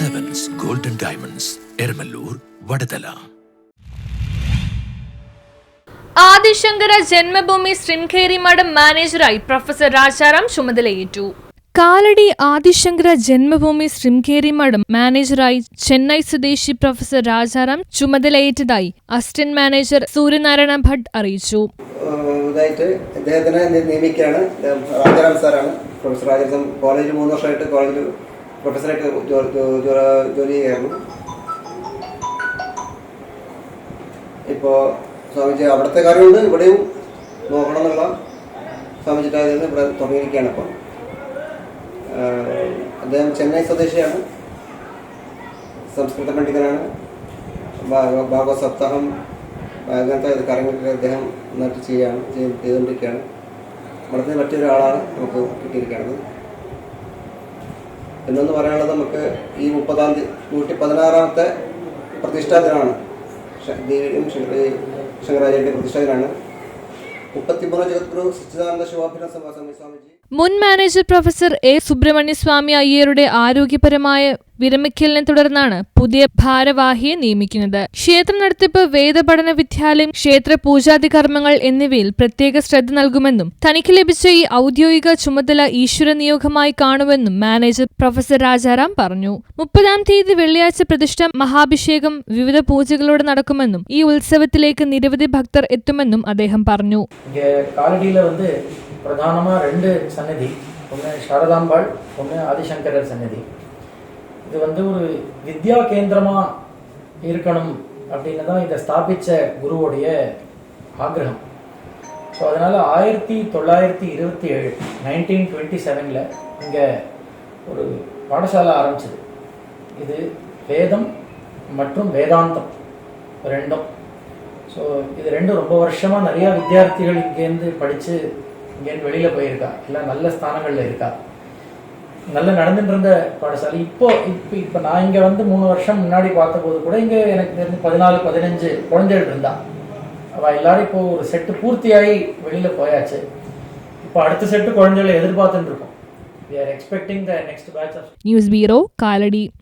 Golden diamonds Eramallur Vadathala Adishankara Janmabhumi Sringeri മഠം മാനേജറായി professor Rajaram ചുമതലയേറ്റു. കാലടി ആദിശങ്കര ജന്മഭൂമി ശൃംഖേരി മഠം മാനേജറായി ചെന്നൈ സ്വദേശി പ്രൊഫസർ രാജാറാം ചുമതലയേറ്റതായി അസിസ്റ്റന്റ് മാനേജർ സൂര്യനാരായണ ഭട്ട് അറിയിച്ചു. നിയമിക്കുകയാണ്. രാജാറാം സാറാണ്. പ്രൊഫസർ രാജാറാം കോളേജിൽ മൂന്ന് വർഷമായിട്ട് കോളേജിൽ പ്രൊഫസറായിട്ട് ജോലി ചെയ്യായിരുന്നു ഇപ്പോൾ സ്വാമിജി അവിടുത്തെ കാര്യമുണ്ട് ഇവിടെയും നോക്കണം എന്നുള്ള സ്വാമിജിയുടെ ആയതുകൊണ്ട് ഇവിടെ തുടങ്ങിയിരിക്കുകയാണ് ഇപ്പം അദ്ദേഹം ചെന്നൈ സ്വദേശിയാണ്. സംസ്കൃത പണ്ഡിതനാണ്. ഭാഗ- ഭാഗവത സപ്താഹം അങ്ങനത്തെ കാര്യങ്ങളൊക്കെ അദ്ദേഹം നന്നായിട്ട് ചെയ്ത് ചെയ്തുകൊണ്ടിരിക്കുകയാണ്. ഇവിടുത്തെ മറ്റൊരാളാണ് നമുക്ക് കിട്ടിയിരിക്കുന്നത്. പിന്നൊന്ന് പറയാനുള്ളത് നമുക്ക് ഈ മുപ്പതാം തീയതി നൂറ്റി പതിനാറാമത്തെ പ്രതിഷ്ഠാ ദിനമാണ്. ദേവിയും ശങ്കര- ശങ്കരാചാര്യന്റെ പ്രതിഷ്ഠാ ദിനമാണ്. മുപ്പത്തിമൂന്ന് ജഗദ്ഗുരു സച്ചിദാനന്ദ ശിവാഭിന സ്വാമിജി മുൻ മാനേജർ പ്രൊഫസർ എ. സുബ്രഹ്മണ്യസ്വാമി അയ്യരുടെ ആരോഗ്യപരമായ വിരമിക്കലിനെ തുടർന്നാണ് പുതിയ ഭാരവാഹിയെ നിയമിക്കുന്നത്. ക്ഷേത്ര നടത്തിപ്പ് വേദപഠന വിദ്യാലയം ക്ഷേത്ര പൂജാതി കർമ്മങ്ങൾ എന്നിവയിൽ പ്രത്യേക ശ്രദ്ധ നൽകുമെന്നും തനിക്ക് ലഭിച്ച ഈ ഔദ്യോഗിക ചുമതല ഈശ്വര നിയോഗമായി കാണുമെന്നും മാനേജർ പ്രൊഫസർ രാജാറാം പറഞ്ഞു. മുപ്പതാം തീയതി വെള്ളിയാഴ്ച പ്രതിഷ്ഠ മഹാഭിഷേകം വിവിധ പൂജകളോടെ നടക്കുമെന്നും ഈ ഉത്സവത്തിലേക്ക് നിരവധി ഭക്തർ എത്തുമെന്നും അദ്ദേഹം പറഞ്ഞു. பிரதானமாக ரெண்டு சன்னதி ஒன்று சாரதாம்பாள் ஒன்று ஆதிசங்கரர் சன்னதி இது வந்து ஒரு வித்யா கேந்திரமாக இருக்கணும் அப்படின்னு தான் இதை ஸ்தாபித்த குருவுடைய ஆக்ரகம் ஸோ அதனால் ஆயிரத்தி தொள்ளாயிரத்தி இருபத்தி ஏழு நைன்டீன் டுவெண்ட்டி செவனில் இங்கே ஒரு பாடசாலை ஆரம்பிச்சது. இது வேதம் மற்றும் வேதாந்தம் ரெண்டும். ஸோ இது ரெண்டும் ரொம்ப வருஷமாக நிறையா வித்தியார்த்திகள் இங்கேருந்து படித்து இங்கேருந்து வெளியில் போயிருக்கா? இல்லை நல்ல ஸ்தானங்களில் இருக்கா? நல்லா நடந்துட்டு இருந்த பாடசாலை. இப்போ இப்போ இப்போ நான் இங்கே வந்து மூணு வருஷம் முன்னாடி பார்த்தபோது கூட இங்கே எனக்கு தெரிஞ்சு பதினாலு பதினஞ்சு குழந்தைகள் இருந்தா. அவள் எல்லாரும் இப்போ ஒரு செட்டு பூர்த்தியாகி வெளியில் போயாச்சு. இப்போ அடுத்த செட்டு குழந்தைகளை எதிர்பார்த்துட்டு இருக்கோம் we are expecting the next batch news bureau Kalady